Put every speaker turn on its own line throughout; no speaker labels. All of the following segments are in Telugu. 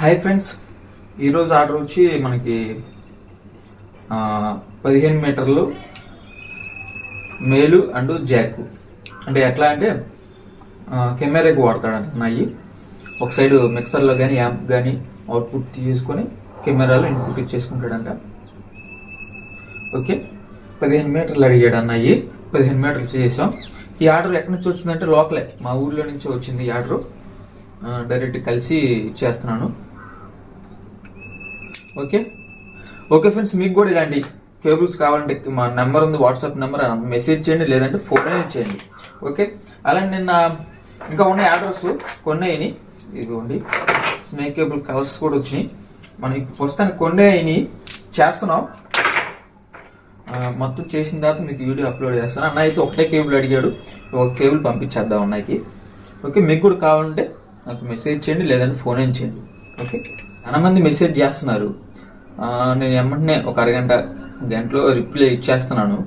హాయ్ ఫ్రెండ్స్ ఈరోజు ఆర్డర్ వచ్చి మనకి పదిహేను మీటర్లు మేలు అండ్ జాక్. అంటే ఎట్లా అంటే కెమెరాకి వాడతాడు అన్నయ్యి ఒక సైడ్ మిక్సర్లో కానీ యాంప్ కానీ అవుట్పుట్ తీసుకొని కెమెరాలో ఇన్పుట్ ఇచ్చేసుకుంటాడంట. ఓకే? పదిహేను మీటర్లు అడిగాడు అన్నయ్యి పదిహేను మీటర్లు చేసాం. ఈ ఆర్డర్ ఎక్కడి నుంచి వచ్చిందంటే లోకలే. మా ఊర్లో నుంచి వచ్చింది ఈ ఆర్డర్. డైరెక్ట్ కలిసి చేస్తున్నాను. ఓకే? ఓకే ఫ్రెండ్స్ మీకు కూడా ఇలాంటి కేబుల్స్ కావాలంటే మా నెంబర్ ఉంది వాట్సాప్ నెంబర్ మెసేజ్ చేయండి లేదంటే ఫోన్ అయినా చేయండి. ఓకే? అలానే నిన్న ఇంకా ఉన్నాయి ఆర్డర్స్ కొన్ని అయినాయి ఇదిగోండి స్నేక్ కేబుల్ కలర్స్ కూడా వచ్చినాయి. మనం ఇప్పుడు ప్రస్తుతానికి కొన్ని అయినాయి చేస్తున్నాం మొత్తం చేసిన తర్వాత మీకు వీడియో అప్లోడ్ చేస్తాను. అన్న అయితే ఒకటే కేబుల్ అడిగాడు. ఒక కేబుల్ పంపించేద్దాం అన్నకి ఓకే? మీకు కూడా కావాలంటే నాకు మెసేజ్ చేయండి లేదంటే ఫోన్ అయిన చేయండి ఓకే చాలా మంది మెసేజ్ చేస్తున్నారు. నేను ఎమ్మంటనే ఒక అరగంట గంటలో రిప్లై ఇచ్చేస్తున్నాను.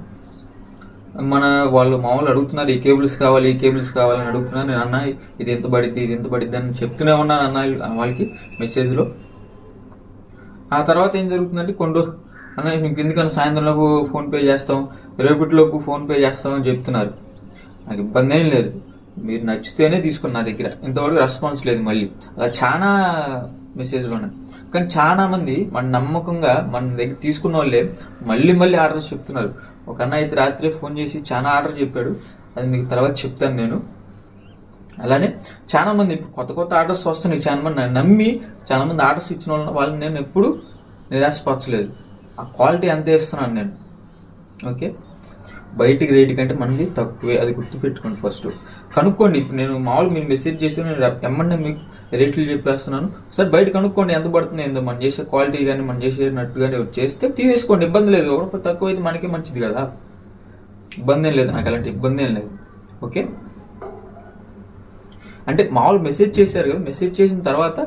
మన వాళ్ళు మామూలు అడుగుతున్నారు ఈ కేబుల్స్ కావాలి ఈ కేబుల్స్ కావాలని అడుగుతున్నారు. నేను అన్న ఇది ఎంత పడిద్ది ఇది ఎంత పడిద్ది అని చెప్తూనే ఉన్నాను అన్న వాళ్ళకి మెసేజ్లో ఆ తర్వాత ఏం జరుగుతుందంటే కొండ అన్న నీకు ఎందుకన్నా సాయంత్రంలోపు ఫోన్పే చేస్తాం రేపటిలోపు ఫోన్పే చేస్తామని చెప్తున్నారు. నాకు ఇబ్బంది ఏం లేదు. మీరు నచ్చితేనే తీసుకున్న నా దగ్గర. ఇంతవరకు రెస్పాన్స్ లేదు మళ్ళీ. అలా చాలా మెసేజ్లు ఉన్నాయి. కానీ చాలా మంది మన నమ్మకంగా మన దగ్గర తీసుకున్న వాళ్ళే మళ్ళీ మళ్ళీ ఆర్డర్స్ చెప్తున్నారు. ఒక అన్న అయితే రాత్రి ఫోన్ చేసి చాలా ఆర్డర్ చెప్పాడు. అది మీకు తర్వాత చెప్తాను నేను. అలానే చాలా మంది కొత్త కొత్త ఆర్డర్స్ వస్తున్నాయి. చాలా మంది నమ్మి చాలా మంది ఆర్డర్స్ ఇచ్చిన వాళ్ళని వాళ్ళని నేను ఎప్పుడు నిరాశపరచలేదు. ఆ క్వాలిటీ అంతే ఇస్తున్నాను నేను. ఓకే? బయటికి రేటు కంటే మనది తక్కువే అది గుర్తుపెట్టుకోండి ఫస్ట్ కనుక్కోండి ఇప్పుడు నేను మామూలు మీరు మెసేజ్ చేసి నేను ఎమ్మన్నా మీకు రేట్లు చెప్పేస్తున్నాను. సరే బయట కనుక్కోండి ఎంత పడుతుంది ఏందో మనం చేసే క్వాలిటీ కానీ మనం చేసేటట్టు కానీ చేస్తే తీసేసుకోండి ఇబ్బంది లేదు. ఒకటి తక్కువ అయితే మనకే మంచిది కదా. ఇబ్బంది ఏం లేదు నాకు అలాంటి ఇబ్బంది ఏం లేదు. ఓకే? అంటే మామూలు మెసేజ్ చేశారు కదా మెసేజ్ చేసిన తర్వాత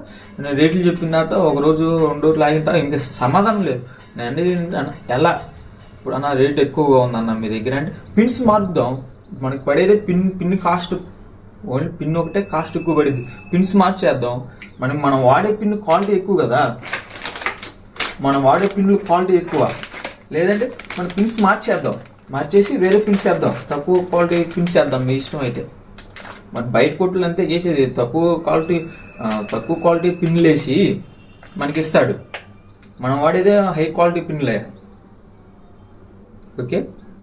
నేను రేట్లు చెప్పిన తర్వాత ఒక రోజు రెండు రోజులు ఆగిన తర్వాత ఇంకా సమాధానం లేదు. నేను అనేది ఎలా ఇప్పుడు అన్న రేట్ ఎక్కువగా ఉందన్న మీ దగ్గర. అంటే పిన్స్ మారుద్దాం. మనకి పడేదే pin pin cost only pin ఒకటే కాస్ట్ ఎక్కువ పడింది పిన్స్ మార్చేద్దాం. మనం మనం వాడే పిన్ క్వాలిటీ ఎక్కువ కదా. మనం వాడే పిన్లు క్వాలిటీ ఎక్కువ. లేదంటే మన పిన్స్ మార్చేద్దాం. మార్చేసి వేరే పిన్స్ వేద్దాం. తక్కువ క్వాలిటీ పిన్స్ వేద్దాం. మీ ఇష్టం అయితే. మరి బయట కొట్లు అంతే చేసేది. తక్కువ క్వాలిటీ తక్కువ క్వాలిటీ పిన్లు వేసి మనకి ఇస్తాడు. మనం వాడేదే హై క్వాలిటీ పిన్లే ఓకే